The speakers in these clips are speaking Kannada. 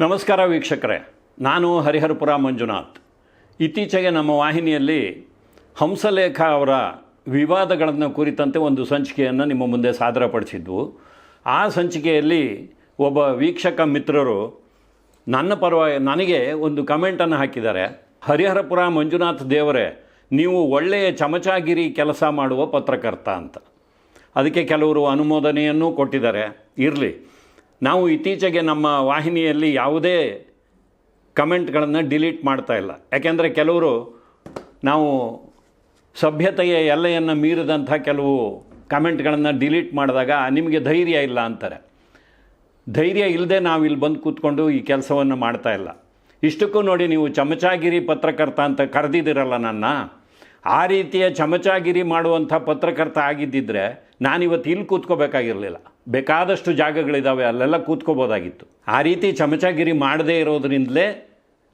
ನಮಸ್ಕಾರ ವೀಕ್ಷಕರೇ, ನಾನು ಹರಿಹರಪುರ ಮಂಜುನಾಥ್. ಇತ್ತೀಚೆಗೆ ನಮ್ಮ ವಾಹಿನಿಯಲ್ಲಿ ಹಂಸಲೇಖ ಅವರ ವಿವಾದಗಳನ್ನು ಕುರಿತಂತೆ ಒಂದು ಸಂಚಿಕೆಯನ್ನು ನಿಮ್ಮ ಮುಂದೆ ಸಾದರಪಡಿಸಿದ್ವು ಆ ಸಂಚಿಕೆಯಲ್ಲಿ ಒಬ್ಬ ವೀಕ್ಷಕ ಮಿತ್ರರು ನನ್ನ ಪರವಾಗಿ ನನಗೆ ಒಂದು ಕಮೆಂಟನ್ನು ಹಾಕಿದ್ದಾರೆ. ಹರಿಹರಪುರ ಮಂಜುನಾಥ್ ದೇವರೇ, ನೀವು ಒಳ್ಳೆಯ ಚಮಚಾಗಿರಿ ಕೆಲಸ ಮಾಡುವ ಪತ್ರಕರ್ತ ಅಂತ. ಅದಕ್ಕೆ ಕೆಲವರು ಅನುಮೋದನೆಯನ್ನು ಕೊಟ್ಟಿದ್ದಾರೆ. ಇರಲಿ ನಾವು ಇತ್ತೀಚೆಗೆ ನಮ್ಮ ವಾಹಿನಿಯಲ್ಲಿ ಯಾವುದೇ ಕಮೆಂಟ್ಗಳನ್ನು ಡಿಲೀಟ್ ಮಾಡ್ತಾ ಇಲ್ಲ. ಯಾಕೆಂದರೆ ಕೆಲವರು ನಾವು ಸಭ್ಯತೆಯ ಎಲ್ಲೆಯನ್ನು ಮೀರಿದಂಥ ಕೆಲವು ಕಮೆಂಟ್ಗಳನ್ನು ಡಿಲೀಟ್ ಮಾಡಿದಾಗ ನಿಮಗೆ ಧೈರ್ಯ ಇಲ್ಲ ಅಂತಾರೆ. ಧೈರ್ಯ ಇಲ್ಲದೆ ನಾವು ಇಲ್ಲಿ ಬಂದು ಕೂತ್ಕೊಂಡು ಈ ಕೆಲಸವನ್ನು ಮಾಡ್ತಾ ಇಲ್ಲ. ಇಷ್ಟಕ್ಕೂ ನೋಡಿ ನೀವು ಚಮಚಾಗಿರಿ ಪತ್ರಕರ್ತ ಅಂತ ಕರೆದಿದ್ದೀರಲ್ಲ ನನ್ನ. ಆ ರೀತಿಯ ಚಮಚಾಗಿರಿ ಮಾಡುವಂಥ ಪತ್ರಕರ್ತ ಆಗಿದ್ದಿದ್ರೆ ನಾನಿವತ್ತು ಇಲ್ಲಿ ಕೂತ್ಕೋಬೇಕಾಗಿರಲಿಲ್ಲ. ಬೇಕಾದಷ್ಟು ಜಾಗಗಳಿದ್ದಾವೆ ಅಲ್ಲೆಲ್ಲ ಕೂತ್ಕೋಬೋದಾಗಿತ್ತು. ಆ ರೀತಿ ಚಮಚಾಗಿರಿ ಮಾಡದೇ ಇರೋದ್ರಿಂದಲೇ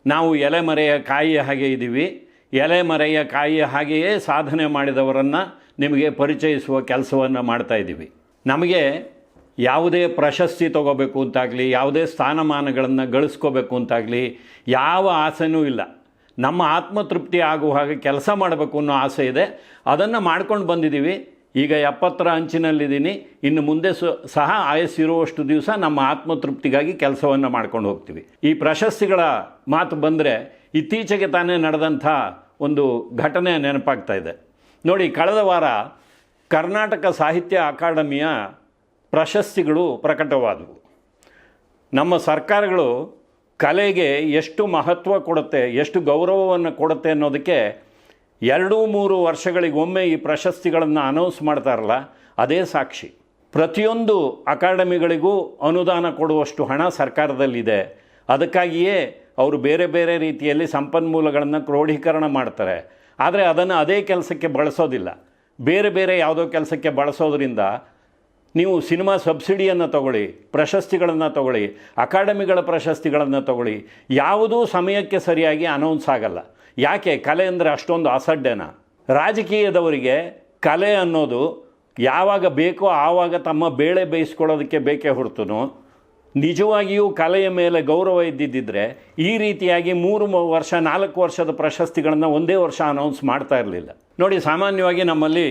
ನಾವು ಎಲೆಮರೆಯ ಕಾಯಿಯ ಹಾಗೆ ಇದ್ದೀವಿ. ಎಲೆಮರೆಯ ಕಾಯಿಯ ಹಾಗೆಯೇ ಸಾಧನೆ ಮಾಡಿದವರನ್ನು ನಿಮಗೆ ಪರಿಚಯಿಸುವ ಕೆಲಸವನ್ನು ಮಾಡ್ತಾ ಇದ್ದೀವಿ. ನಮಗೆ ಯಾವುದೇ ಪ್ರಶಸ್ತಿ ತಗೋಬೇಕು ಅಂತಾಗಲಿ, ಯಾವುದೇ ಸ್ಥಾನಮಾನಗಳನ್ನು ಗಳಿಸ್ಕೋಬೇಕು ಅಂತಾಗಲಿ ಯಾವ ಆಸೆನೂ ಇಲ್ಲ. ನಮ್ಮ ಆತ್ಮತೃಪ್ತಿ ಆಗುವ ಹಾಗೆ ಕೆಲಸ ಮಾಡಬೇಕು ಅನ್ನೋ ಆಸೆ ಇದೆ. ಅದನ್ನು ಮಾಡ್ಕೊಂಡು ಬಂದಿದ್ದೀವಿ. ಈಗ ಎಪ್ಪತ್ತರ ಅಂಚಿನಲ್ಲಿದ್ದೀನಿ. ಇನ್ನು ಮುಂದೆ ಸಹ ಆಯಸ್ಸಿರುವಷ್ಟು ದಿವಸ ನಮ್ಮ ಆತ್ಮತೃಪ್ತಿಗಾಗಿ ಕೆಲಸವನ್ನು ಮಾಡ್ಕೊಂಡು ಹೋಗ್ತೀವಿ. ಈ ಪ್ರಶಸ್ತಿಗಳ ಮಾತು ಬಂದರೆ ಇತ್ತೀಚೆಗೆ ತಾನೇ ನಡೆದಂಥ ಒಂದು ಘಟನೆ ನೆನಪಾಗ್ತಾ ಇದೆ. ನೋಡಿ, ಕಳೆದ ವಾರ ಕರ್ನಾಟಕ ಸಾಹಿತ್ಯ ಅಕಾಡೆಮಿಯ ಪ್ರಶಸ್ತಿಗಳು ಪ್ರಕಟವಾದವು. ನಮ್ಮ ಸರ್ಕಾರಗಳು ಕಲೆಗೆ ಎಷ್ಟು ಮಹತ್ವ ಕೊಡುತ್ತೆ, ಎಷ್ಟು ಗೌರವವನ್ನು ಕೊಡುತ್ತೆ ಅನ್ನೋದಕ್ಕೆ ಎರಡು ಮೂರು ವರ್ಷಗಳಿಗೊಮ್ಮೆ ಈ ಪ್ರಶಸ್ತಿಗಳನ್ನು ಅನೌನ್ಸ್ ಮಾಡ್ತಾರಲ್ಲ, ಅದೇ ಸಾಕ್ಷಿ. ಪ್ರತಿಯೊಂದು ಅಕಾಡೆಮಿಗಳಿಗೂ ಅನುದಾನ ಕೊಡುವಷ್ಟು ಹಣ ಸರ್ಕಾರದಲ್ಲಿದೆ. ಅದಕ್ಕಾಗಿಯೇ ಅವರು ಬೇರೆ ಬೇರೆ ರೀತಿಯಲ್ಲಿ ಸಂಪನ್ಮೂಲಗಳನ್ನು ಕ್ರೋಢೀಕರಣ ಮಾಡ್ತಾರೆ. ಆದರೆ ಅದನ್ನು ಅದೇ ಕೆಲಸಕ್ಕೆ ಬಳಸೋದಿಲ್ಲ. ಬೇರೆ ಬೇರೆ ಯಾವುದೋ ಕೆಲಸಕ್ಕೆ ಬಳಸೋದ್ರಿಂದ ನೀವು ಸಿನಿಮಾ ಸಬ್ಸಿಡಿಯನ್ನು ತಗೊಳ್ಳಿ, ಪ್ರಶಸ್ತಿಗಳನ್ನು ತಗೊಳ್ಳಿ, ಅಕಾಡೆಮಿಗಳ ಪ್ರಶಸ್ತಿಗಳನ್ನು ತಗೊಳ್ಳಿ, ಯಾವುದೂ ಸಮಯಕ್ಕೆ ಸರಿಯಾಗಿ ಅನೌನ್ಸ್ ಆಗಲ್ಲ. ಯಾಕೆ ಕಲೆ ಅಂದರೆ ಅಷ್ಟೊಂದು ಅಸಡ್ಡೆನ? ರಾಜಕೀಯದವರಿಗೆ ಕಲೆ ಅನ್ನೋದು ಯಾವಾಗ ಬೇಕೋ ಆವಾಗ ತಮ್ಮ ಬೇಳೆ ಬೇಯಿಸ್ಕೊಳ್ಳೋದಕ್ಕೆ ಬೇಕೇ ಹೊರತು ನಿಜವಾಗಿಯೂ ಕಲೆಯ ಮೇಲೆ ಗೌರವ ಇದ್ದಿದ್ದರೆ ಈ ರೀತಿಯಾಗಿ ಮೂರು ವರ್ಷ, ನಾಲ್ಕು ವರ್ಷದ ಪ್ರಶಸ್ತಿಗಳನ್ನು ಒಂದೇ ವರ್ಷ ಅನೌನ್ಸ್ ಮಾಡ್ತಾ ಇರಲಿಲ್ಲ. ನೋಡಿ, ಸಾಮಾನ್ಯವಾಗಿ ನಮ್ಮಲ್ಲಿ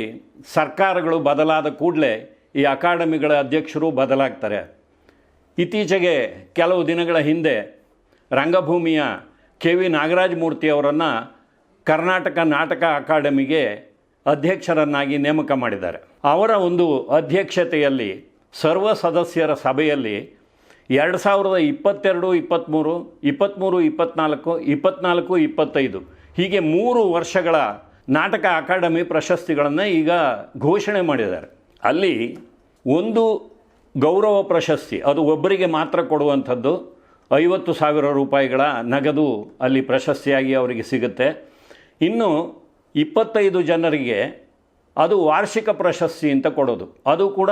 ಸರ್ಕಾರಗಳು ಬದಲಾದ ಕೂಡಲೇ ಈ ಅಕಾಡೆಮಿಗಳ ಅಧ್ಯಕ್ಷರು ಬದಲಾಗ್ತಾರೆ. ಇತ್ತೀಚೆಗೆ ಕೆಲವು ದಿನಗಳ ಹಿಂದೆ ರಂಗಭೂಮಿಯ ಕೆ ವಿ ನಾಗರಾಜ ಮೂರ್ತಿ ಅವರನ್ನು ಕರ್ನಾಟಕ ನಾಟಕ ಅಕಾಡೆಮಿಗೆ ಅಧ್ಯಕ್ಷರನ್ನಾಗಿ ನೇಮಕ ಮಾಡಿದ್ದಾರೆ. ಅವರ ಒಂದು ಅಧ್ಯಕ್ಷತೆಯಲ್ಲಿ ಸರ್ವ ಸದಸ್ಯರ ಸಭೆಯಲ್ಲಿ ಎರಡು ಸಾವಿರದ ಇಪ್ಪತ್ತೆರಡು ಇಪ್ಪತ್ತ್ಮೂರು ಇಪ್ಪತ್ತ್ಮೂರು ಇಪ್ಪತ್ತ್ನಾಲ್ಕು ಇಪ್ಪತ್ತ್ನಾಲ್ಕು ಇಪ್ಪತ್ತೈದು ಹೀಗೆ ಮೂರು ವರ್ಷಗಳ ನಾಟಕ ಅಕಾಡೆಮಿ ಪ್ರಶಸ್ತಿಗಳನ್ನು ಈಗ ಘೋಷಣೆ ಮಾಡಿದ್ದಾರೆ. ಅಲ್ಲಿ ಒಂದು ಗೌರವ ಪ್ರಶಸ್ತಿ ಅದು ಒಬ್ಬರಿಗೆ ಮಾತ್ರ ಕೊಡುವಂಥದ್ದು ಐವತ್ತು ಸಾವಿರ ರೂಪಾಯಿಗಳ ನಗದು ಅಲ್ಲಿ ಪ್ರಶಸ್ತಿಯಾಗಿ ಅವರಿಗೆ ಸಿಗುತ್ತೆ. ಇನ್ನು ಇಪ್ಪತ್ತೈದು ಜನರಿಗೆ ಅದು ವಾರ್ಷಿಕ ಪ್ರಶಸ್ತಿ ಅಂತ ಕೊಡೋದು. ಅದು ಕೂಡ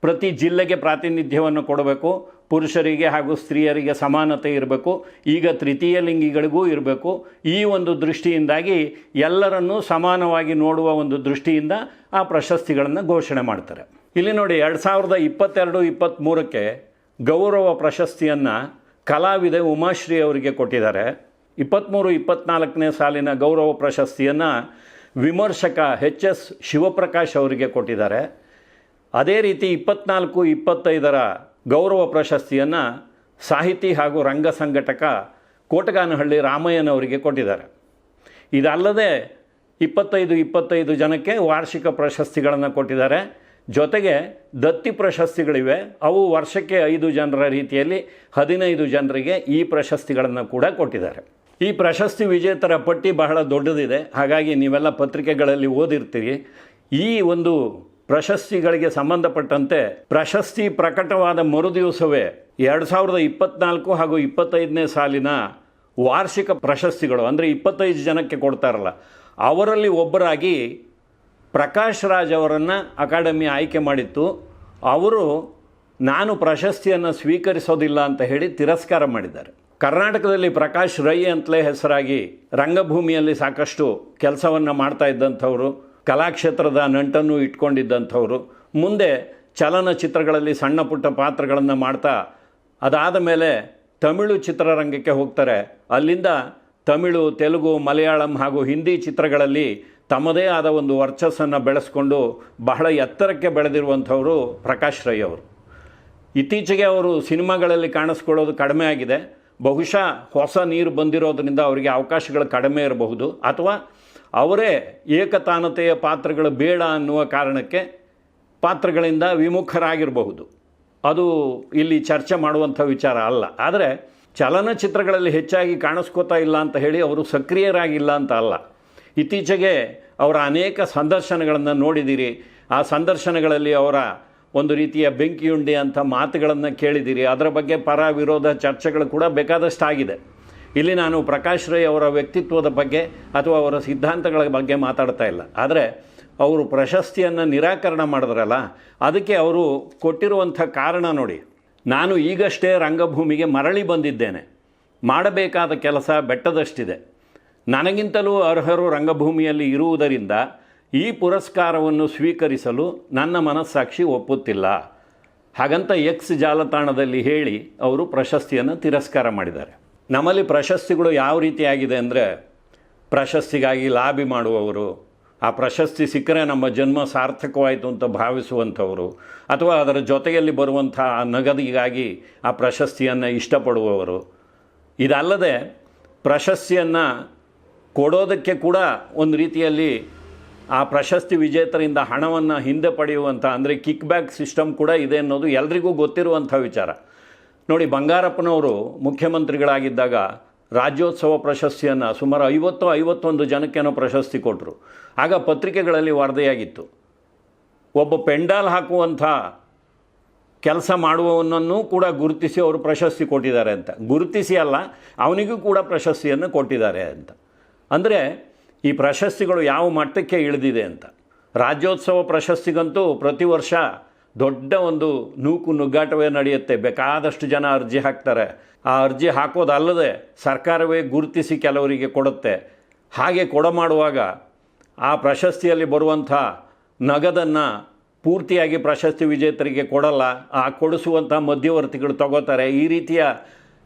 ಪ್ರತಿ ಜಿಲ್ಲೆಗೆ ಪ್ರಾತಿನಿಧ್ಯವನ್ನು ಕೊಡಬೇಕು. ಪುರುಷರಿಗೆ ಹಾಗೂ ಸ್ತ್ರೀಯರಿಗೆ ಸಮಾನತೆ ಇರಬೇಕು. ಈಗ ತೃತೀಯ ಲಿಂಗಿಗಳಿಗೂ ಇರಬೇಕು. ಈ ಒಂದು ದೃಷ್ಟಿಯಿಂದಾಗಿ ಎಲ್ಲರನ್ನೂ ಸಮಾನವಾಗಿ ನೋಡುವ ಒಂದು ದೃಷ್ಟಿಯಿಂದ ಆ ಪ್ರಶಸ್ತಿಗಳನ್ನು ಘೋಷಣೆ ಮಾಡ್ತಾರೆ. ಇಲ್ಲಿ ನೋಡಿ, ಎರಡು ಸಾವಿರದ ಇಪ್ಪತ್ತೆರಡು ಇಪ್ಪತ್ತ್ಮೂರಕ್ಕೆ ಗೌರವ ಪ್ರಶಸ್ತಿಯನ್ನು ಕಲಾವಿದೆ ಉಮಾಶ್ರೀ ಅವರಿಗೆ ಕೊಟ್ಟಿದ್ದಾರೆ. ಇಪ್ಪತ್ತ್ಮೂರು ಇಪ್ಪತ್ತ್ನಾಲ್ಕನೇ ಸಾಲಿನ ಗೌರವ ಪ್ರಶಸ್ತಿಯನ್ನು ವಿಮರ್ಶಕ ಎಚ್ ಎಸ್ ಶಿವಪ್ರಕಾಶ್ ಅವರಿಗೆ ಕೊಟ್ಟಿದ್ದಾರೆ. ಅದೇ ರೀತಿ ಇಪ್ಪತ್ನಾಲ್ಕು, ಇಪ್ಪತ್ತೈದರ ಗೌರವ ಪ್ರಶಸ್ತಿಯನ್ನು ಸಾಹಿತಿ ಹಾಗೂ ರಂಗ ಸಂಘಟಕ ಕೋಟಗಾನಹಳ್ಳಿ ರಾಮಯ್ಯನವರಿಗೆ ಕೊಟ್ಟಿದ್ದಾರೆ. ಇದಲ್ಲದೆ ಇಪ್ಪತ್ತೈದು ಇಪ್ಪತ್ತೈದು ಜನಕ್ಕೆ ವಾರ್ಷಿಕ ಪ್ರಶಸ್ತಿಗಳನ್ನು ಕೊಟ್ಟಿದ್ದಾರೆ. ಜೊತೆಗೆ ದತ್ತಿ ಪ್ರಶಸ್ತಿಗಳಿವೆ. ಅವು ವರ್ಷಕ್ಕೆ ಐದು ಜನರ ರೀತಿಯಲ್ಲಿ ಹದಿನೈದು ಜನರಿಗೆ ಈ ಪ್ರಶಸ್ತಿಗಳನ್ನು ಕೂಡ ಕೊಟ್ಟಿದ್ದಾರೆ. ಈ ಪ್ರಶಸ್ತಿ ವಿಜೇತರ ಪಟ್ಟಿ ಬಹಳ ದೊಡ್ಡದಿದೆ. ಹಾಗಾಗಿ ನೀವೆಲ್ಲ ಪತ್ರಿಕೆಗಳಲ್ಲಿ ಓದಿರ್ತೀರಿ. ಈ ಒಂದು ಪ್ರಶಸ್ತಿಗಳಿಗೆ ಸಂಬಂಧಪಟ್ಟಂತೆ ಪ್ರಶಸ್ತಿ ಪ್ರಕಟವಾದ ಮರುದಿವಸವೇ ಎರಡು ಸಾವಿರದ ಇಪ್ಪತ್ನಾಲ್ಕು ಹಾಗೂ ಇಪ್ಪತ್ತೈದನೇ ಸಾಲಿನ ವಾರ್ಷಿಕ ಪ್ರಶಸ್ತಿಗಳು, ಅಂದರೆ ಇಪ್ಪತ್ತೈದು ಜನಕ್ಕೆ ಕೊಡ್ತಾರಲ್ಲ, ಅವರಲ್ಲಿ ಒಬ್ಬರಾಗಿ ಪ್ರಕಾಶ್ ರಾಜ್ ಅವರನ್ನು ಅಕಾಡೆಮಿ ಆಯ್ಕೆ ಮಾಡಿತ್ತು. ಅವರು ನಾನು ಪ್ರಶಸ್ತಿಯನ್ನು ಸ್ವೀಕರಿಸೋದಿಲ್ಲ ಅಂತ ಹೇಳಿ ತಿರಸ್ಕಾರ ಮಾಡಿದ್ದಾರೆ. ಕರ್ನಾಟಕದಲ್ಲಿ ಪ್ರಕಾಶ್ ರೈ ಅಂತಲೇ ಹೆಸರಾಗಿ ರಂಗಭೂಮಿಯಲ್ಲಿ ಸಾಕಷ್ಟು ಕೆಲಸವನ್ನು ಮಾಡ್ತಾ ಇದ್ದಂಥವರು, ಕಲಾಕ್ಷೇತ್ರದ ನಂಟನ್ನು ಇಟ್ಕೊಂಡಿದ್ದಂಥವರು, ಮುಂದೆ ಚಲನಚಿತ್ರಗಳಲ್ಲಿ ಸಣ್ಣ ಪುಟ್ಟ ಪಾತ್ರಗಳನ್ನು ಮಾಡ್ತಾ ಅದಾದ ಮೇಲೆ ತಮಿಳು ಚಿತ್ರರಂಗಕ್ಕೆ ಹೋಗ್ತಾರೆ. ಅಲ್ಲಿಂದ ತಮಿಳು, ತೆಲುಗು, ಮಲಯಾಳಂ ಹಾಗೂ ಹಿಂದಿ ಚಿತ್ರಗಳಲ್ಲಿ ತಮ್ಮದೇ ಆದ ಒಂದು ವರ್ಚಸ್ಸನ್ನು ಬೆಳೆಸ್ಕೊಂಡು ಬಹಳ ಎತ್ತರಕ್ಕೆ ಬೆಳೆದಿರುವಂಥವರು ಪ್ರಕಾಶ್ ರೈ ಅವರು. ಇತ್ತೀಚೆಗೆ ಅವರು ಸಿನಿಮಾಗಳಲ್ಲಿ ಕಾಣಿಸ್ಕೊಳ್ಳೋದು ಕಡಿಮೆ ಆಗಿದೆ. ಬಹುಶಃ ಹೊಸ ನೀರು ಬಂದಿರೋದರಿಂದ ಅವರಿಗೆ ಅವಕಾಶಗಳು ಕಡಿಮೆ ಇರಬಹುದು. ಅಥವಾ ಅವರೇ ಏಕತಾನತೆಯ ಪಾತ್ರಗಳು ಬೇಡ ಅನ್ನುವ ಕಾರಣಕ್ಕೆ ಪಾತ್ರಗಳಿಂದ ವಿಮುಖರಾಗಿರಬಹುದು. ಅದು ಇಲ್ಲಿ ಚರ್ಚೆ ಮಾಡುವಂಥ ವಿಚಾರ ಅಲ್ಲ. ಆದರೆ ಚಲನಚಿತ್ರಗಳಲ್ಲಿ ಹೆಚ್ಚಾಗಿ ಕಾಣಿಸ್ಕೋತಾ ಇಲ್ಲ ಅಂತ ಹೇಳಿ ಅವರು ಸಕ್ರಿಯರಾಗಿಲ್ಲ ಅಂತ ಅಲ್ಲ. ಇತ್ತೀಚೆಗೆ ಅವರ ಅನೇಕ ಸಂದರ್ಶನಗಳನ್ನು ನೋಡಿದ್ದೀರಿ ಆ ಸಂದರ್ಶನಗಳಲ್ಲಿ ಅವರ ಒಂದು ರೀತಿಯ ಬೆಂಕಿಯುಂಡಿ ಅಂತ ಮಾತುಗಳನ್ನು ಕೇಳಿದ್ದೀರಿ ಅದರ ಬಗ್ಗೆ ಪರ ವಿರೋಧ ಚರ್ಚೆಗಳು ಕೂಡ ಬೇಕಾದಷ್ಟು ಆಗಿದೆ ಇಲ್ಲಿ ನಾನು ಪ್ರಕಾಶ್ ರೈ ಅವರ ವ್ಯಕ್ತಿತ್ವದ ಬಗ್ಗೆ ಅಥವಾ ಅವರ ಸಿದ್ಧಾಂತಗಳ ಬಗ್ಗೆ ಮಾತಾಡ್ತಾ ಇಲ್ಲ. ಆದರೆ ಅವರು ಪ್ರಶಸ್ತಿಯನ್ನು ನಿರಾಕರಣೆ ಮಾಡಿದ್ರಲ್ಲ, ಅದಕ್ಕೆ ಅವರು ಕೊಟ್ಟಿರುವಂಥ ಕಾರಣ ನೋಡಿ. ನಾನು ಈಗಷ್ಟೇ ರಂಗಭೂಮಿಗೆ ಮರಳಿ ಬಂದಿದ್ದೇನೆ. ಮಾಡಬೇಕಾದ ಕೆಲಸ ಬೆಟ್ಟದಷ್ಟಿದೆ. ನನಗಿಂತಲೂ ಅರ್ಹರು ರಂಗಭೂಮಿಯಲ್ಲಿ ಇರುವುದರಿಂದ ಈ ಪುರಸ್ಕಾರವನ್ನು ಸ್ವೀಕರಿಸಲು ನನ್ನ ಮನಸ್ಸಾಕ್ಷಿ ಒಪ್ಪುತ್ತಿಲ್ಲ. ಹಾಗಂತ ಎಕ್ಸ್ ಜಾಲತಾಣದಲ್ಲಿ ಹೇಳಿ ಅವರು ಪ್ರಶಸ್ತಿಯನ್ನು ತಿರಸ್ಕಾರ ಮಾಡಿದ್ದಾರೆ. ನಮ್ಮಲ್ಲಿ ಪ್ರಶಸ್ತಿಗಳು ಯಾವ ರೀತಿಯಾಗಿದೆ ಅಂದರೆ ಪ್ರಶಸ್ತಿಗಾಗಿ ಲಾಬಿ ಮಾಡುವವರು, ಆ ಪ್ರಶಸ್ತಿ ಸಿಕ್ಕರೆ ನಮ್ಮ ಜನ್ಮ ಸಾರ್ಥಕವಾಯಿತು ಅಂತ ಭಾವಿಸುವಂಥವರು, ಅಥವಾ ಅದರ ಜೊತೆಯಲ್ಲಿ ಬರುವಂಥ ಆ ನಗದಿಗಾಗಿ ಆ ಪ್ರಶಸ್ತಿಯನ್ನು ಇಷ್ಟಪಡುವವರು. ಇದಲ್ಲದೆ ಪ್ರಶಸ್ತಿಯನ್ನು ಕೊಡೋದಕ್ಕೆ ಕೂಡ ಒಂದು ರೀತಿಯಲ್ಲಿ ಆ ಪ್ರಶಸ್ತಿ ವಿಜೇತರಿಂದ ಹಣವನ್ನು ಹಿಂದೆ ಪಡೆಯುವಂಥ, ಅಂದರೆ ಕಿಕ್ ಬ್ಯಾಕ್ ಸಿಸ್ಟಮ್ ಕೂಡ ಇದೆ ಅನ್ನೋದು ಎಲ್ರಿಗೂ ಗೊತ್ತಿರುವಂಥ ವಿಚಾರ. ನೋಡಿ, ಬಂಗಾರಪ್ಪನವರು ಮುಖ್ಯಮಂತ್ರಿಗಳಾಗಿದ್ದಾಗ ರಾಜ್ಯೋತ್ಸವ ಪ್ರಶಸ್ತಿಯನ್ನು ಸುಮಾರು ಐವತ್ತು, ಐವತ್ತೊಂದು ಜನಕ್ಕೇನೋ ಪ್ರಶಸ್ತಿ ಕೊಟ್ಟರು ಆಗ ಪತ್ರಿಕೆಗಳಲ್ಲಿ ವರದಿಯಾಗಿತ್ತು ಒಬ್ಬ ಪೆಂಡಾಲ್ ಹಾಕುವಂಥ ಕೆಲಸ ಮಾಡುವವನನ್ನು ಕೂಡ ಗುರುತಿಸಿ ಅವರು ಪ್ರಶಸ್ತಿ ಕೊಟ್ಟಿದ್ದಾರೆ ಅಂತ. ಗುರುತಿಸಿ ಅಲ್ಲ, ಅವನಿಗೂ ಕೂಡ ಪ್ರಶಸ್ತಿಯನ್ನು ಕೊಟ್ಟಿದ್ದಾರೆ ಅಂತ. ಅಂದರೆ ಈ ಪ್ರಶಸ್ತಿಗಳು ಯಾವ ಮಟ್ಟಕ್ಕೆ ಇಳಿದಿದೆ ಅಂತ. ರಾಜ್ಯೋತ್ಸವ ಪ್ರಶಸ್ತಿಗಂತೂ ಪ್ರತಿ ವರ್ಷ ದೊಡ್ಡ ಒಂದು ನೂಕು ನುಗ್ಗಾಟವೇ ನಡೆಯುತ್ತೆ. ಬೇಕಾದಷ್ಟು ಜನ ಅರ್ಜಿ ಹಾಕ್ತಾರೆ. ಆ ಅರ್ಜಿ ಹಾಕೋದಲ್ಲದೆ ಸರ್ಕಾರವೇ ಗುರುತಿಸಿ ಕೆಲವರಿಗೆ ಕೊಡುತ್ತೆ. ಹಾಗೆ ಕೊಡ ಮಾಡುವಾಗ ಆ ಪ್ರಶಸ್ತಿಯಲ್ಲಿ ಬರುವಂಥ ನಗದನ್ನು ಪೂರ್ತಿಯಾಗಿ ಪ್ರಶಸ್ತಿ ವಿಜೇತರಿಗೆ ಕೊಡಲ್ಲ. ಆ ಕೊಡಿಸುವಂಥ ಮಧ್ಯವರ್ತಿಗಳು ತಗೋತಾರೆ. ಈ ರೀತಿಯ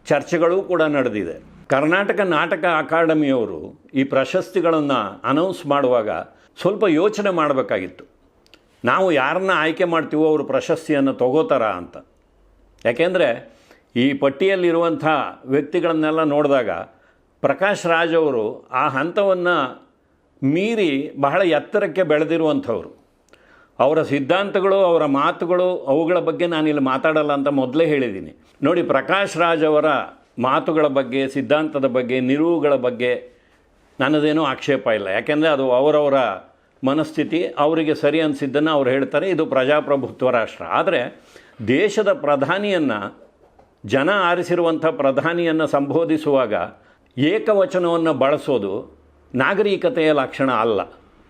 ಚರ್ಚೆಗಳೂ ಕೂಡ ನಡೆದಿದೆ. ಕರ್ನಾಟಕ ನಾಟಕ ಅಕಾಡೆಮಿಯವರು ಈ ಪ್ರಶಸ್ತಿಗಳನ್ನು ಅನೌನ್ಸ್ ಮಾಡುವಾಗ ಸ್ವಲ್ಪ ಯೋಚನೆ ಮಾಡಬೇಕಾಗಿತ್ತು. ನಾವು ಯಾರನ್ನ ಆಯ್ಕೆ ಮಾಡ್ತೀವೋ ಅವರು ಪ್ರಶಸ್ತಿಯನ್ನು ತಗೋತಾರ ಅಂತ. ಯಾಕೆಂದರೆ ಈ ಪಟ್ಟಿಯಲ್ಲಿರುವಂಥ ವ್ಯಕ್ತಿಗಳನ್ನೆಲ್ಲ ನೋಡಿದಾಗ ಪ್ರಕಾಶ್ ರಾಜ್ ಅವರು ಆ ಹಂತವನ್ನು ಮೀರಿ ಬಹಳ ಎತ್ತರಕ್ಕೆ ಬೆಳೆದಿರುವಂಥವ್ರು. ಅವರ ಸಿದ್ಧಾಂತಗಳು, ಅವರ ಮಾತುಗಳು ಅವುಗಳ ಬಗ್ಗೆ ನಾನಿಲ್ಲಿ ಮಾತಾಡಲ್ಲ ಅಂತ ಮೊದಲೇ ಹೇಳಿದ್ದೀನಿ. ನೋಡಿ, ಪ್ರಕಾಶ್ ರಾಜ್ ಅವರ ಮಾತುಗಳ ಬಗ್ಗೆ, ಸಿದ್ಧಾಂತದ ಬಗ್ಗೆ, ನಿಲುವುಗಳ ಬಗ್ಗೆ ನನ್ನದೇನೂ ಆಕ್ಷೇಪ ಇಲ್ಲ. ಯಾಕೆಂದರೆ ಅದು ಅವರವರ ಮನಸ್ಥಿತಿ, ಅವರಿಗೆ ಸರಿ ಅನಿಸಿದ್ದನ್ನು ಅವ್ರು ಹೇಳ್ತಾರೆ. ಇದು ಪ್ರಜಾಪ್ರಭುತ್ವ ರಾಷ್ಟ್ರ. ಆದರೆ ದೇಶದ ಪ್ರಧಾನಿಯನ್ನು, ಜನ ಆರಿಸಿರುವಂಥ ಪ್ರಧಾನಿಯನ್ನು ಸಂಬೋಧಿಸುವಾಗ ಏಕವಚನವನ್ನು ಬಳಸೋದು ನಾಗರಿಕತೆಯ ಲಕ್ಷಣ ಅಲ್ಲ.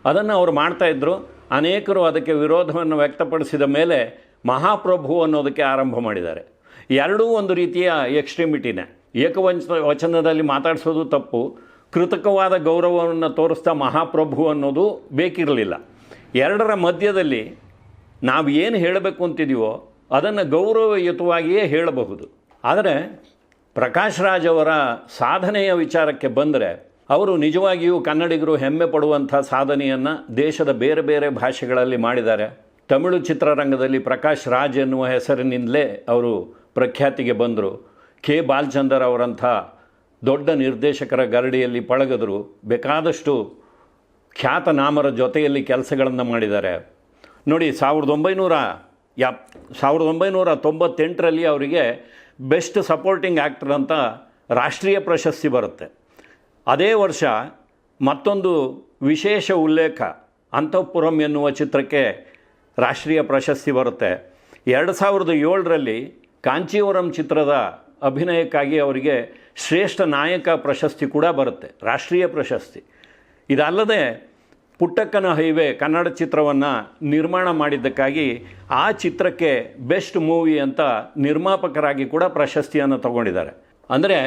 ಅದನ್ನು ಅವರು ಮಾಡ್ತಾಯಿದ್ರು ಅನೇಕರು ಅದಕ್ಕೆ ವಿರೋಧವನ್ನು ವ್ಯಕ್ತಪಡಿಸಿದ ಮೇಲೆ ಮಹಾಪ್ರಭು ಅನ್ನೋದಕ್ಕೆ ಆರಂಭ ಮಾಡಿದ್ದಾರೆ. ಎರಡೂ ಒಂದು ರೀತಿಯ ಎಕ್ಸ್ಟ್ರೀಮಿಟಿನೇ ಏಕವಂಚ ವಚನದಲ್ಲಿ ಮಾತಾಡಿಸೋದು ತಪ್ಪು. ಕೃತಕವಾದ ಗೌರವವನ್ನು ತೋರಿಸ್ತಾ ಮಹಾಪ್ರಭು ಅನ್ನೋದು ಬೇಕಿರಲಿಲ್ಲ. ಎರಡರ ಮಧ್ಯದಲ್ಲಿ ನಾವು ಏನು ಹೇಳಬೇಕು ಅಂತಿದೀವೋ ಅದನ್ನು ಗೌರವಯುತವಾಗಿಯೇ ಹೇಳಬಹುದು. ಆದರೆ ಪ್ರಕಾಶ್ ರಾಜ್ ಅವರ ಸಾಧನೆಯ ವಿಚಾರಕ್ಕೆ ಬಂದರೆ ಅವರು ನಿಜವಾಗಿಯೂ ಕನ್ನಡಿಗರು ಹೆಮ್ಮೆ ಪಡುವಂಥ ಸಾಧನೆಯನ್ನು ದೇಶದ ಬೇರೆ ಬೇರೆ ಭಾಷೆಗಳಲ್ಲಿ ಮಾಡಿದ್ದಾರೆ. ತಮಿಳು ಚಿತ್ರರಂಗದಲ್ಲಿ ಪ್ರಕಾಶ್ ರಾಜ್ ಎನ್ನುವ ಹೆಸರಿನಿಂದಲೇ ಅವರು ಪ್ರಖ್ಯಾತಿಗೆ ಬಂದರು. ಕೆ. ಬಾಲಚಂದರ್ ಅವರಂಥ ದೊಡ್ಡ ನಿರ್ದೇಶಕರ ಗರಡಿಯಲ್ಲಿ ಪಳಗದರು. ಬೇಕಾದಷ್ಟು ಖ್ಯಾತನಾಮರ ಜೊತೆಯಲ್ಲಿ ಕೆಲಸಗಳನ್ನು ಮಾಡಿದ್ದಾರೆ. ನೋಡಿ, ಸಾವಿರದ ಒಂಬೈನೂರ ಯಾ ಸಾವಿರದ ಒಂಬೈನೂರ ತೊಂಬತ್ತೆಂಟರಲ್ಲಿ ಅವರಿಗೆ ಬೆಸ್ಟ್ ಸಪೋರ್ಟಿಂಗ್ ಆ್ಯಕ್ಟರ್ ಅಂತ ರಾಷ್ಟ್ರೀಯ ಪ್ರಶಸ್ತಿ ಬರುತ್ತೆ. ಅದೇ ವರ್ಷ ಮತ್ತೊಂದು ವಿಶೇಷ ಉಲ್ಲೇಖ, ಅಂತಃಪುರಂ ಎನ್ನುವ ಚಿತ್ರಕ್ಕೆ ರಾಷ್ಟ್ರೀಯ ಪ್ರಶಸ್ತಿ ಬರುತ್ತೆ. ಎರಡು ಸಾವಿರದ ಏಳರಲ್ಲಿ ಕಾಂಚೀವರಂ ಚಿತ್ರದ ಅಭಿನಯಕ್ಕಾಗಿ ಅವರಿಗೆ ಶ್ರೇಷ್ಠ ನಾಯಕ ಪ್ರಶಸ್ತಿ ಕೂಡ ಬರುತ್ತೆ, ರಾಷ್ಟ್ರೀಯ ಪ್ರಶಸ್ತಿ. ಇದಲ್ಲದೆ ಪುಟ್ಟಕ್ಕನ ಹೈವೇ ಕನ್ನಡ ಚಿತ್ರವನ್ನು ನಿರ್ಮಾಣ ಮಾಡಿದ್ದಕ್ಕಾಗಿ ಆ ಚಿತ್ರಕ್ಕೆ ಬೆಸ್ಟ್ ಮೂವಿ ಅಂತ ನಿರ್ಮಾಪಕರಾಗಿ ಕೂಡ ಪ್ರಶಸ್ತಿಯನ್ನು ತಗೊಂಡಿದ್ದಾರೆ. ಅಂದರೆ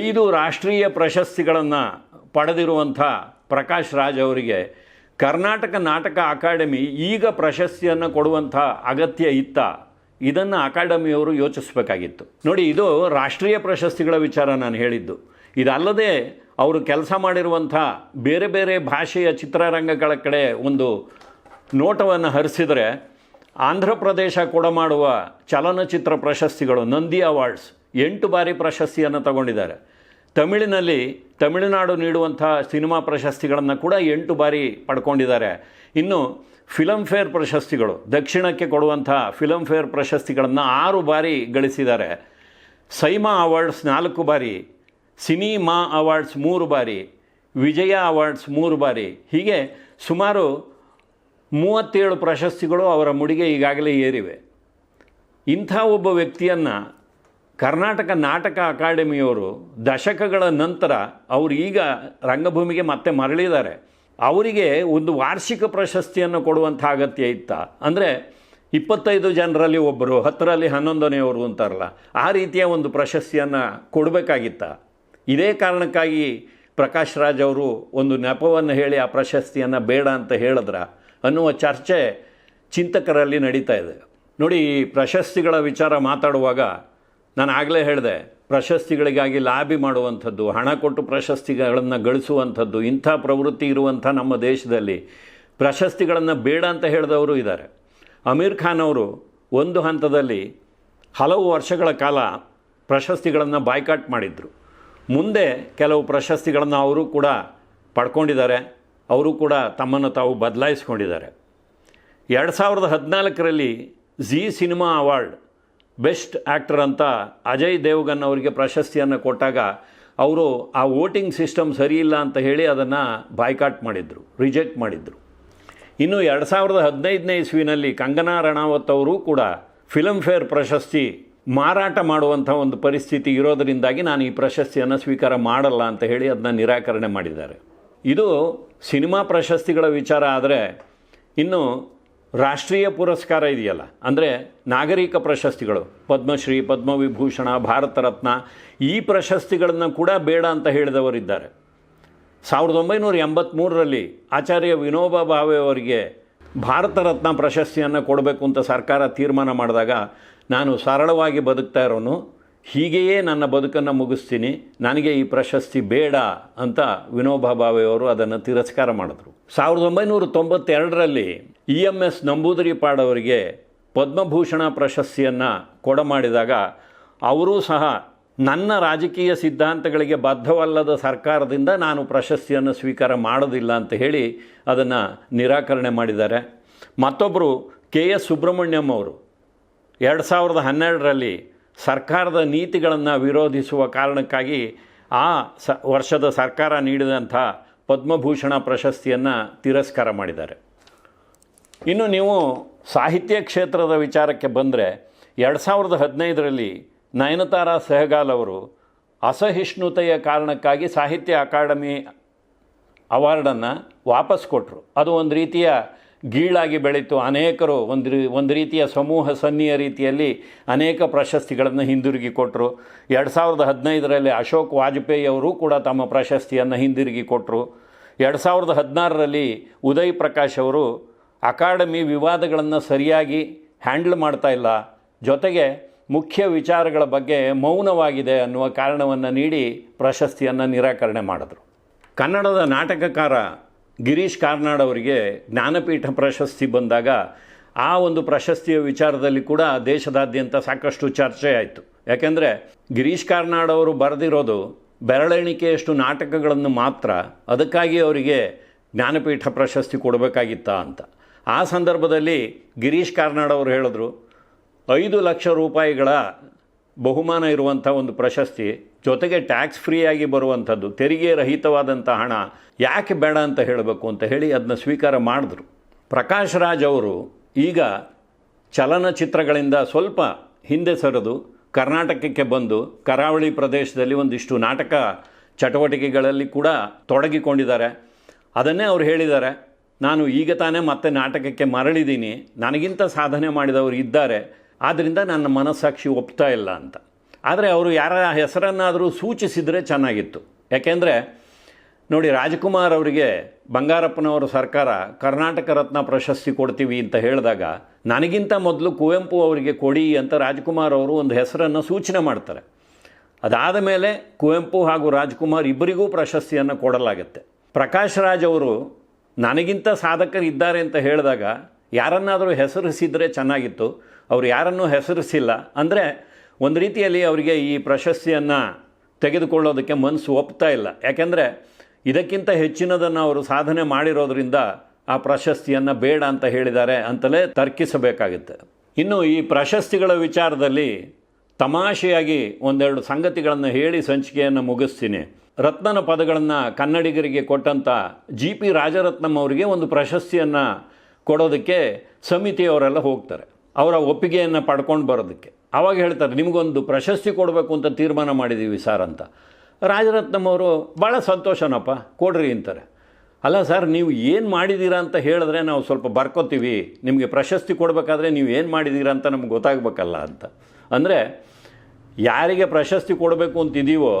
ಐದು ರಾಷ್ಟ್ರೀಯ ಪ್ರಶಸ್ತಿಗಳನ್ನು ಪಡೆದಿರುವಂಥ ಪ್ರಕಾಶ್ ರಾಜ್ ಅವರಿಗೆ ಕರ್ನಾಟಕ ನಾಟಕ ಅಕಾಡೆಮಿ ಈಗ ಪ್ರಶಸ್ತಿಯನ್ನು ಕೊಡುವಂಥ ಅಗತ್ಯ ಇತ್ತ. ಇದನ್ನು ಅಕಾಡೆಮಿಯವರು ಯೋಚಿಸಬೇಕಾಗಿತ್ತು. ನೋಡಿ, ಇದು ರಾಷ್ಟ್ರೀಯ ಪ್ರಶಸ್ತಿಗಳ ವಿಚಾರ ನಾನು ಹೇಳಿದ್ದು. ಇದಲ್ಲದೆ ಅವರು ಕೆಲಸ ಮಾಡಿರುವಂಥ ಬೇರೆ ಬೇರೆ ಭಾಷೆಯ ಚಿತ್ರರಂಗಗಳ ಕಡೆ ಒಂದು ನೋಟವನ್ನು ಹರಿಸಿದರೆ ಆಂಧ್ರ ಪ್ರದೇಶ ಕೊಡಮಾಡುವ ಚಲನಚಿತ್ರ ಪ್ರಶಸ್ತಿಗಳು, ನಂದಿ ಅವಾರ್ಡ್ಸ್, ಎಂಟು ಬಾರಿ ಪ್ರಶಸ್ತಿಯನ್ನು ತಗೊಂಡಿದ್ದಾರೆ. ತಮಿಳಿನಲ್ಲಿ ತಮಿಳುನಾಡು ನೀಡುವಂಥ ಸಿನಿಮಾ ಪ್ರಶಸ್ತಿಗಳನ್ನು ಕೂಡ ಎಂಟು ಬಾರಿ ಪಡ್ಕೊಂಡಿದ್ದಾರೆ. ಇನ್ನು ಫಿಲಮ್ ಫೇರ್ ಪ್ರಶಸ್ತಿಗಳು, ದಕ್ಷಿಣಕ್ಕೆ ಕೊಡುವಂಥ ಫಿಲಮ್ ಫೇರ್ ಪ್ರಶಸ್ತಿಗಳನ್ನು ಆರು ಬಾರಿ ಗಳಿಸಿದ್ದಾರೆ. ಸೈಮಾ ಅವಾರ್ಡ್ಸ್ ನಾಲ್ಕು ಬಾರಿ, ಸಿನಿಮಾ ಅವಾರ್ಡ್ಸ್ ಮೂರು ಬಾರಿ, ವಿಜಯ ಅವಾರ್ಡ್ಸ್ ಮೂರು ಬಾರಿ. ಹೀಗೆ ಸುಮಾರು ಮೂವತ್ತೇಳು ಪ್ರಶಸ್ತಿಗಳು ಅವರ ಮುಡಿಗೆ ಈಗಾಗಲೇ ಏರಿವೆ. ಇಂಥ ಒಬ್ಬ ವ್ಯಕ್ತಿಯನ್ನು ಕರ್ನಾಟಕ ನಾಟಕ ಅಕಾಡೆಮಿಯವರು ದಶಕಗಳ ನಂತರ ಅವರು ಈಗ ರಂಗಭೂಮಿಗೆ ಮತ್ತೆ ಮರಳಿದ್ದಾರೆ. ಅವರಿಗೆ ಒಂದು ವಾರ್ಷಿಕ ಪ್ರಶಸ್ತಿಯನ್ನು ಕೊಡುವಂಥ ಅಗತ್ಯ ಇತ್ತ. ಅಂದರೆ ಇಪ್ಪತ್ತೈದು ಜನರಲ್ಲಿ ಒಬ್ಬರು ಹತ್ತರಲ್ಲಿ ಹನ್ನೊಂದನೆಯವರು ಅಂತಾರಲ್ಲ, ಆ ರೀತಿಯ ಒಂದು ಪ್ರಶಸ್ತಿಯನ್ನು ಕೊಡಬೇಕಾಗಿತ್ತ. ಇದೇ ಕಾರಣಕ್ಕಾಗಿ ಪ್ರಕಾಶ್ ರಾಜ್ ಅವರು ಒಂದು ನೆಪವನ್ನು ಹೇಳಿ ಆ ಪ್ರಶಸ್ತಿಯನ್ನು ಬೇಡ ಅಂತ ಹೇಳಿದ್ರ ಅನ್ನುವ ಚರ್ಚೆ ಚಿಂತಕರಲ್ಲಿ ನಡೀತಾ ಇದೆ. ನೋಡಿ, ಈ ಪ್ರಶಸ್ತಿಗಳ ವಿಚಾರ ಮಾತಾಡುವಾಗ ನಾನು ಆಗಲೇ ಹೇಳಿದೆ ಪ್ರಶಸ್ತಿಗಳಿಗಾಗಿ ಲಾಬಿ ಮಾಡುವಂಥದ್ದು, ಹಣ ಕೊಟ್ಟು ಪ್ರಶಸ್ತಿಗಳನ್ನು ಗಳಿಸುವಂಥದ್ದು, ಇಂಥ ಪ್ರವೃತ್ತಿ ಇರುವಂಥ ನಮ್ಮ ದೇಶದಲ್ಲಿ ಪ್ರಶಸ್ತಿಗಳನ್ನು ಬೇಡ ಅಂತ ಹೇಳಿದವರು ಇದ್ದಾರೆ. ಅಮೀರ್ ಖಾನ್ ಅವರು ಒಂದು ಹಂತದಲ್ಲಿ ಹಲವು ವರ್ಷಗಳ ಕಾಲ ಪ್ರಶಸ್ತಿಗಳನ್ನು ಬಾಯ್ಕಾಟ್ ಮಾಡಿದರು. ಮುಂದೆ ಕೆಲವು ಪ್ರಶಸ್ತಿಗಳನ್ನು ಅವರು ಕೂಡ ಪಡ್ಕೊಂಡಿದ್ದಾರೆ. ಅವರು ಕೂಡ ತಮ್ಮನ್ನು ತಾವು ಬದಲಾಯಿಸ್ಕೊಂಡಿದ್ದಾರೆ. ಎರಡು ಸಾವಿರದ ಹದಿನಾಲ್ಕರಲ್ಲಿ Zee cinema award best actor ಅಂತ ಅಜಯ್ ದೇವ್ಗನ್ ಅವರಿಗೆ ಪ್ರಶಸ್ತಿಯನ್ನು ಕೊಟ್ಟಾಗ ಅವರು ಆ ವೋಟಿಂಗ್ ಸಿಸ್ಟಮ್ ಸರಿಯಿಲ್ಲ ಅಂತ ಹೇಳಿ ಅದನ್ನು ಬಾಯ್ಕಾಟ್ ಮಾಡಿದರು, ರಿಜೆಕ್ಟ್ ಮಾಡಿದರು. ಇನ್ನು ಎರಡು ಸಾವಿರದ ಹದಿನೈದನೇ ಇಸ್ವಿನಲ್ಲಿ ಕಂಗನಾ ರಣಾವತ್ ಅವರು ಕೂಡ ಫಿಲಮ್ ಫೇರ್ ಪ್ರಶಸ್ತಿ ಮಾರಾಟ ಮಾಡುವಂಥ ಒಂದು ಪರಿಸ್ಥಿತಿ ಇರೋದರಿಂದಾಗಿ ನಾನು ಈ ಪ್ರಶಸ್ತಿಯನ್ನು ಸ್ವೀಕಾರ ಮಾಡಲ್ಲ ಅಂತ ಹೇಳಿ ಅದನ್ನ ನಿರಾಕರಣೆ ಮಾಡಿದ್ದಾರೆ. ಇದು ಸಿನಿಮಾ ಪ್ರಶಸ್ತಿಗಳ ವಿಚಾರ ಆದರೆ ಇನ್ನು ರಾಷ್ಟ್ರೀಯ ಪುರಸ್ಕಾರ ಇದೆಯಲ್ಲ? ಅಂದರೆ ನಾಗರಿಕ ಪ್ರಶಸ್ತಿಗಳು, ಪದ್ಮಶ್ರೀ, ಪದ್ಮವಿಭೂಷಣ, ಭಾರತ ರತ್ನ, ಈ ಪ್ರಶಸ್ತಿಗಳನ್ನು ಕೂಡ ಬೇಡ ಅಂತ ಹೇಳಿದವರಿದ್ದಾರೆ. ಸಾವಿರದ ಒಂಬೈನೂರ ಎಂಬತ್ತ್ಮೂರರಲ್ಲಿ ಆಚಾರ್ಯ ವಿನೋಬಾ ಭಾವೆ ಅವರಿಗೆ ಭಾರತ ರತ್ನ ಪ್ರಶಸ್ತಿಯನ್ನು ಕೊಡಬೇಕು ಅಂತ ಸರ್ಕಾರ ತೀರ್ಮಾನ ಮಾಡಿದಾಗ ನಾನು ಸರಳವಾಗಿ ಬದುಕ್ತಾ ಇರೋನು. ಹೀಗೆಯೇ ನನ್ನ ಬದುಕನ್ನು ಮುಗಿಸ್ತೀನಿ, ನನಗೆ ಈ ಪ್ರಶಸ್ತಿ ಬೇಡ ಅಂತ ವಿನೋಬಾ ಭಾವೆಯವರು ಅದನ್ನು ತಿರಸ್ಕಾರ ಮಾಡಿದ್ರು. ಸಾವಿರದ ಒಂಬೈನೂರ ತೊಂಬತ್ತೆರಡರಲ್ಲಿ ಇ ಎಂ ಎಸ್ ನಂಬೂದರಿ ಪಾಡವರಿಗೆ ಪದ್ಮಭೂಷಣ ಪ್ರಶಸ್ತಿಯನ್ನು ಕೊಡಮಾಡಿದಾಗ ಅವರೂ ಸಹ ನನ್ನ ರಾಜಕೀಯ ಸಿದ್ಧಾಂತಗಳಿಗೆ ಬದ್ಧವಲ್ಲದ ಸರ್ಕಾರದಿಂದ ನಾನು ಪ್ರಶಸ್ತಿಯನ್ನು ಸ್ವೀಕಾರ ಮಾಡೋದಿಲ್ಲ ಅಂತ ಹೇಳಿ ಅದನ್ನು ನಿರಾಕರಣೆ ಮಾಡಿದ್ದಾರೆ. ಮತ್ತೊಬ್ಬರು ಕೆ ಎಸ್ ಸುಬ್ರಹ್ಮಣ್ಯಂ ಅವರು. ಎರಡು ಸಾವಿರದ ಹನ್ನೆರಡರಲ್ಲಿ ಸರ್ಕಾರದ ನೀತಿಗಳನ್ನು ವಿರೋಧಿಸುವ ಕಾರಣಕ್ಕಾಗಿ ಆ ಸ ವರ್ಷದ ಸರ್ಕಾರ ನೀಡಿದಂಥ ಪದ್ಮಭೂಷಣ ಪ್ರಶಸ್ತಿಯನ್ನು ತಿರಸ್ಕಾರ ಮಾಡಿದ್ದಾರೆ. ಇನ್ನು ನೀವು ಸಾಹಿತ್ಯ ಕ್ಷೇತ್ರದ ವಿಚಾರಕ್ಕೆ ಬಂದರೆ ಎರಡು ಸಾವಿರದ ಹದಿನೈದರಲ್ಲಿ ನಯನತಾರಾ ಸೆಹಗಾಲ್ ಅವರು ಅಸಹಿಷ್ಣುತೆಯ ಕಾರಣಕ್ಕಾಗಿ ಸಾಹಿತ್ಯ ಅಕಾಡೆಮಿ ಅವಾರ್ಡನ್ನು ವಾಪಸ್ ಕೊಟ್ಟರು ಅದು ಒಂದು ರೀತಿಯ ಗೀಳಾಗಿ ಬೆಳೀತು. ಅನೇಕರು ಒಂದು ಒಂದು ರೀತಿಯ ಸಮೂಹ ಸನ್ನಿಯ ರೀತಿಯಲ್ಲಿ ಅನೇಕ ಪ್ರಶಸ್ತಿಗಳನ್ನು ಹಿಂದಿರುಗಿ ಕೊಟ್ಟರು ಎರಡು ಸಾವಿರದ ಹದಿನೈದರಲ್ಲಿ ಅಶೋಕ್ ವಾಜಪೇಯಿ ಅವರು ಕೂಡ ತಮ್ಮ ಪ್ರಶಸ್ತಿಯನ್ನು ಹಿಂದಿರುಗಿ ಕೊಟ್ಟರು ಎರಡು ಸಾವಿರದ ಹದಿನಾರರಲ್ಲಿ ಉದಯ್ ಪ್ರಕಾಶ್ ಅವರು ಅಕಾಡೆಮಿ ವಿವಾದಗಳನ್ನು ಸರಿಯಾಗಿ ಹ್ಯಾಂಡಲ್ ಮಾಡ್ತಾ ಇಲ್ಲ. ಜೊತೆಗೆ ಮುಖ್ಯ ವಿಚಾರಗಳ ಬಗ್ಗೆ ಮೌನವಾಗಿದೆ ಅನ್ನುವ ಕಾರಣವನ್ನು ನೀಡಿ ಪ್ರಶಸ್ತಿಯನ್ನು ನಿರಾಕರಣೆ ಮಾಡಿದ್ರು. ಕನ್ನಡದ ನಾಟಕಕಾರ ಗಿರೀಶ್ ಕಾರ್ನಾಡ್ ಅವರಿಗೆ ಜ್ಞಾನಪೀಠ ಪ್ರಶಸ್ತಿ ಬಂದಾಗ ಆ ಒಂದು ಪ್ರಶಸ್ತಿಯ ವಿಚಾರದಲ್ಲಿ ಕೂಡ ದೇಶದಾದ್ಯಂತ ಸಾಕಷ್ಟು ಚರ್ಚೆ ಆಯಿತು. ಯಾಕೆಂದರೆ ಗಿರೀಶ್ ಕಾರ್ನಾಡ್ ಅವರು ಬರೆದಿರೋದು ಬೆರಳೆಣಿಕೆಯಷ್ಟು ನಾಟಕಗಳನ್ನು ಮಾತ್ರ ಅದಕ್ಕಾಗಿ ಅವರಿಗೆ ಜ್ಞಾನಪೀಠ ಪ್ರಶಸ್ತಿ ಕೊಡಬೇಕಾಗಿತ್ತಾ ಅಂತ. ಆ ಸಂದರ್ಭದಲ್ಲಿ ಗಿರೀಶ್ ಕಾರ್ನಾಡ್ ಅವರು ಹೇಳಿದ್ರು, ಐದು ಲಕ್ಷ ರೂಪಾಯಿಗಳ ಬಹುಮಾನ ಇರುವಂಥ ಒಂದು ಪ್ರಶಸ್ತಿ, ಜೊತೆಗೆ ಟ್ಯಾಕ್ಸ್ ಫ್ರೀಯಾಗಿ ಬರುವಂಥದ್ದು, ತೆರಿಗೆ ರಹಿತವಾದಂಥ ಹಣ ಯಾಕೆ ಬೇಡ ಅಂತ ಹೇಳಬೇಕು ಅಂತ ಹೇಳಿ ಅದನ್ನ ಸ್ವೀಕಾರ ಮಾಡಿದ್ರು. ಪ್ರಕಾಶ್ ರಾಜ್ ಅವರು ಈಗ ಚಲನಚಿತ್ರಗಳಿಂದ ಸ್ವಲ್ಪ ಹಿಂದೆ ಸರಿದು ಕರ್ನಾಟಕಕ್ಕೆ ಬಂದು ಕರಾವಳಿ ಪ್ರದೇಶದಲ್ಲಿ ಒಂದಿಷ್ಟು ನಾಟಕ ಚಟುವಟಿಕೆಗಳಲ್ಲಿ ಕೂಡ ತೊಡಗಿಕೊಂಡಿದ್ದಾರೆ. ಅದನ್ನೇ ಅವ್ರು ಹೇಳಿದ್ದಾರೆ, ನಾನು ಈಗ ತಾನೇ ಮತ್ತೆ ನಾಟಕಕ್ಕೆ ಮರಳಿದ್ದೀನಿ, ನನಗಿಂತ ಸಾಧನೆ ಮಾಡಿದವರು ಇದ್ದಾರೆ ಆದ್ದರಿಂದ ನನ್ನ ಮನಸ್ಸಾಕ್ಷಿ ಒಪ್ತಾ ಇಲ್ಲ ಅಂತ. ಆದರೆ ಅವರು ಯಾರ ಹೆಸರನ್ನಾದರೂ ಸೂಚಿಸಿದರೆ ಚೆನ್ನಾಗಿತ್ತು. ಯಾಕೆಂದರೆ, ನೋಡಿ, ರಾಜ್ಕುಮಾರ್ ಅವರಿಗೆ ಬಂಗಾರಪ್ಪನವರ ಸರ್ಕಾರ ಕರ್ನಾಟಕ ರತ್ನ ಪ್ರಶಸ್ತಿ ಕೊಡ್ತೀವಿ ಅಂತ ಹೇಳಿದಾಗ, ನನಗಿಂತ ಮೊದಲು ಕುವೆಂಪು ಅವರಿಗೆ ಕೊಡಿ ಅಂತ ರಾಜ್ಕುಮಾರ್ ಅವರು ಒಂದು ಹೆಸರನ್ನು ಸೂಚನೆ ಮಾಡ್ತಾರೆ. ಅದಾದ ಮೇಲೆ ಕುವೆಂಪು ಹಾಗೂ ರಾಜ್ಕುಮಾರ್ ಇಬ್ಬರಿಗೂ ಪ್ರಶಸ್ತಿಯನ್ನು ಕೊಡಲಾಗುತ್ತೆ. ಪ್ರಕಾಶ್ ರಾಜ್ ಅವರು ನನಗಿಂತ ಸಾಧಕರಿದ್ದಾರೆ ಅಂತ ಹೇಳಿದಾಗ, ಯಾರನ್ನಾದರೂ ಹೆಸರಿಸಿದರೆ ಚೆನ್ನಾಗಿತ್ತು. ಅವರು ಯಾರನ್ನೂ ಹೆಸರಿಸಿಲ್ಲ. ಅಂದರೆ ಒಂದು ರೀತಿಯಲ್ಲಿ ಅವರಿಗೆ ಈ ಪ್ರಶಸ್ತಿಯನ್ನು ತೆಗೆದುಕೊಳ್ಳೋದಕ್ಕೆ ಮನಸ್ಸು ಒಪ್ತಾ ಇಲ್ಲ. ಯಾಕೆಂದರೆ ಇದಕ್ಕಿಂತ ಹೆಚ್ಚಿನದನ್ನು ಅವರು ಸಾಧನೆ ಮಾಡಿರೋದ್ರಿಂದ ಆ ಪ್ರಶಸ್ತಿಯನ್ನು ಬೇಡ ಅಂತ ಹೇಳಿದ್ದಾರೆ ಅಂತಲೇ ತರ್ಕಿಸಬೇಕಾಗುತ್ತೆ. ಇನ್ನು ಈ ಪ್ರಶಸ್ತಿಗಳ ವಿಚಾರದಲ್ಲಿ ತಮಾಷೆಯಾಗಿ ಒಂದೆರಡು ಸಂಗತಿಗಳನ್ನು ಹೇಳಿ ಸಂಚಿಕೆಯನ್ನು ಮುಗಿಸ್ತೀನಿ. ರತ್ನನ ಪದಗಳನ್ನು ಕನ್ನಡಿಗರಿಗೆ ಕೊಟ್ಟಂಥ ಜಿ ಪಿ ರಾಜರತ್ನಂ ಅವರಿಗೆ ಒಂದು ಪ್ರಶಸ್ತಿಯನ್ನು ಕೊಡೋದಕ್ಕೆ ಸಮಿತಿಯವರೆಲ್ಲ ಹೋಗ್ತಾರೆ. ಅವರ ಒಪ್ಪಿಗೆಯನ್ನು ಪಡ್ಕೊಂಡು ಬರೋದಕ್ಕೆ. ಆವಾಗ ಹೇಳ್ತಾರೆ, ನಿಮಗೊಂದು ಪ್ರಶಸ್ತಿ ಕೊಡಬೇಕು ಅಂತ ತೀರ್ಮಾನ ಮಾಡಿದ್ದೀವಿ ಸರ್ ಅಂತ. ರಾಜರತ್ನಂ ಅವರು ಭಾಳ ಸಂತೋಷನಪ್ಪ, ಕೊಡ್ರಿ ಅಂತಾರೆ. ಅಲ್ಲ ಸರ್, ನೀವು ಏನು ಮಾಡಿದ್ದೀರಾ ಅಂತ ಹೇಳಿದ್ರೆ ನಾವು ಸ್ವಲ್ಪ ಬರ್ಕೋತೀವಿ. ನಿಮಗೆ ಪ್ರಶಸ್ತಿ ಕೊಡಬೇಕಾದ್ರೆ ನೀವು ಏನು ಮಾಡಿದ್ದೀರಾ ಅಂತ ನಮ್ಗೆ ಗೊತ್ತಾಗಬೇಕಲ್ಲ ಅಂತ. ಅಂದರೆ, ಯಾರಿಗೆ ಪ್ರಶಸ್ತಿ ಕೊಡಬೇಕು ಅಂತಿದ್ದೀವೋ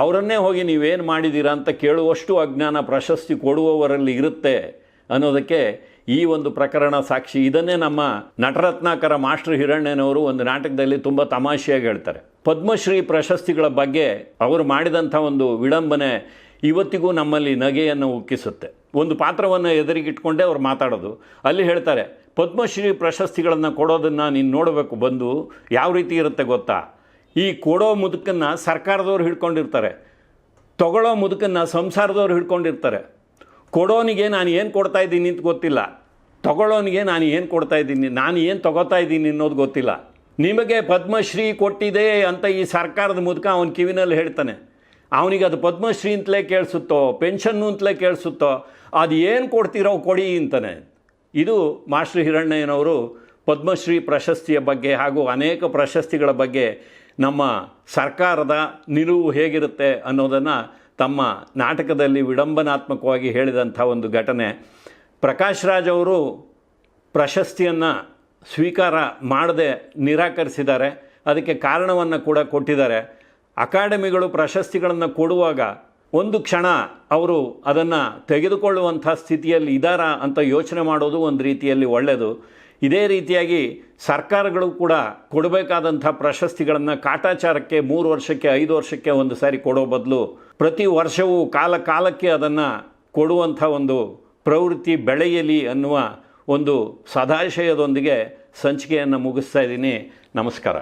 ಅವರನ್ನೇ ಹೋಗಿ ನೀವೇನು ಮಾಡಿದ್ದೀರಾ ಅಂತ ಕೇಳುವಷ್ಟು ಅಜ್ಞಾನ ಪ್ರಶಸ್ತಿ ಕೊಡುವವರಲ್ಲಿ ಇರುತ್ತೆ ಅನ್ನೋದಕ್ಕೆ ಈ ಒಂದು ಪ್ರಕರಣ ಸಾಕ್ಷಿ, ಇದನ್ನೇ ನಮ್ಮ ನಟರತ್ನಾಕರ ಮಾಸ್ಟರ್ ಹಿರಣ್ಣನವರು ಒಂದು ನಾಟಕದಲ್ಲಿ ತುಂಬ ತಮಾಷೆಯಾಗಿ ಹೇಳ್ತಾರೆ. ಪದ್ಮಶ್ರೀ ಪ್ರಶಸ್ತಿಗಳ ಬಗ್ಗೆ ಅವರು ಮಾಡಿದಂಥ ಒಂದು ವಿಡಂಬನೆ ಇವತ್ತಿಗೂ ನಮ್ಮಲ್ಲಿ ನಗೆಯನ್ನು ಉಕ್ಕಿಸುತ್ತೆ. ಒಂದು ಪಾತ್ರವನ್ನು ಎದುರಿಗಿಟ್ಕೊಂಡೇ ಅವ್ರು ಮಾತಾಡೋದು. ಅಲ್ಲಿ ಹೇಳ್ತಾರೆ, ಪದ್ಮಶ್ರೀ ಪ್ರಶಸ್ತಿಗಳನ್ನು ಕೊಡೋದನ್ನು ನೀನು ನೋಡಬೇಕು, ಬಂದು ಯಾವ ರೀತಿ ಇರುತ್ತೆ ಗೊತ್ತಾ? ಈ ಕೊಡೋ ಮುದುಕನ್ನು ಸರ್ಕಾರದವ್ರು ಹಿಡ್ಕೊಂಡಿರ್ತಾರೆ, ತಗೊಳ್ಳೋ ಮುದುಕನ್ನು ಸಂಸಾರದವ್ರು ಹಿಡ್ಕೊಂಡಿರ್ತಾರೆ ಕೊಡೋನಿಗೆ ನಾನು ಏನು ಕೊಡ್ತಾ ಇದ್ದೀನಿ ಅಂತ ಗೊತ್ತಿಲ್ಲ. ತಗೊಳ್ಳೋನಿಗೆ ನಾನು ಏನು ಕೊಡ್ತಾ ಇದ್ದೀನಿ, ನಾನು ಏನು ತಗೋತಾ ಇದ್ದೀನಿ ಅನ್ನೋದು ಗೊತ್ತಿಲ್ಲ. ನಿಮಗೆ ಪದ್ಮಶ್ರೀ ಕೊಟ್ಟಿದೆ ಅಂತ ಈ ಸರ್ಕಾರದ ಮೂಲಕ ಅವನ ಕಿವಿನಲ್ಲಿ ಹೇಳ್ತಾನೆ. ಅವನಿಗೆ ಅದು ಪದ್ಮಶ್ರೀ ಅಂತಲೇ ಕೇಳಿಸುತ್ತೋ, ಪೆನ್ಷನ್ನು ಅಂತಲೇ ಕೇಳಿಸುತ್ತೋ, ಅದು ಏನು ಕೊಡ್ತೀರೋ ಕೊಡಿ ಅಂತಾನೆ. ಇದು ಮಾಸ್ಟರ್ ಹಿರಣ್ಣಯ್ಯನವರು ಪದ್ಮಶ್ರೀ ಪ್ರಶಸ್ತಿಯ ಬಗ್ಗೆ ಹಾಗೂ ಅನೇಕ ಪ್ರಶಸ್ತಿಗಳ ಬಗ್ಗೆ ನಮ್ಮ ಸರ್ಕಾರದ ನಿಲುವು ಹೇಗಿರುತ್ತೆ ಅನ್ನೋದನ್ನು ತಮ್ಮ ನಾಟಕದಲ್ಲಿ ವಿಡಂಬನಾತ್ಮಕವಾಗಿ ಹೇಳಿದಂಥ ಒಂದು ಘಟನೆ. ಪ್ರಕಾಶ್ ರಾಜ್ ಅವರು ಪ್ರಶಸ್ತಿಯನ್ನು ಸ್ವೀಕಾರ ಮಾಡದೆ ನಿರಾಕರಿಸಿದ್ದಾರೆ. ಅದಕ್ಕೆ ಕಾರಣವನ್ನು ಕೂಡ ಕೊಟ್ಟಿದ್ದಾರೆ. ಅಕಾಡೆಮಿಗಳು ಪ್ರಶಸ್ತಿಗಳನ್ನು ಕೊಡುವಾಗ ಒಂದು ಕ್ಷಣ ಅವರು ಅದನ್ನು ತೆಗೆದುಕೊಳ್ಳುವಂಥ ಸ್ಥಿತಿಯಲ್ಲಿ ಇದ್ದಾರಾ ಅಂತ ಯೋಚನೆ ಮಾಡೋದು ಒಂದು ರೀತಿಯಲ್ಲಿ ಒಳ್ಳೆಯದು ಇದೇ ರೀತಿಯಾಗಿ ಸರ್ಕಾರಗಳು ಕೂಡ ಕೊಡಬೇಕಾದಂಥ ಪ್ರಶಸ್ತಿಗಳನ್ನು ಕಾಟಾಚಾರಕ್ಕೆ ಮೂರು ವರ್ಷಕ್ಕೆ, ಐದು ವರ್ಷಕ್ಕೆ ಒಂದು ಸಾರಿ ಕೊಡೋ ಬದಲು ಪ್ರತಿ ವರ್ಷವೂ ಕಾಲ ಕಾಲಕ್ಕೆ ಅದನ್ನು ಕೊಡುವಂಥ ಒಂದು ಪ್ರವೃತ್ತಿ ಬೆಳೆಯಲಿ ಅನ್ನುವ ಒಂದು ಸದಾಶಯದೊಂದಿಗೆ ಸಂಚಿಕೆಯನ್ನು ಮುಗಿಸ್ತಾ ಇದ್ದೀನಿ. ನಮಸ್ಕಾರ.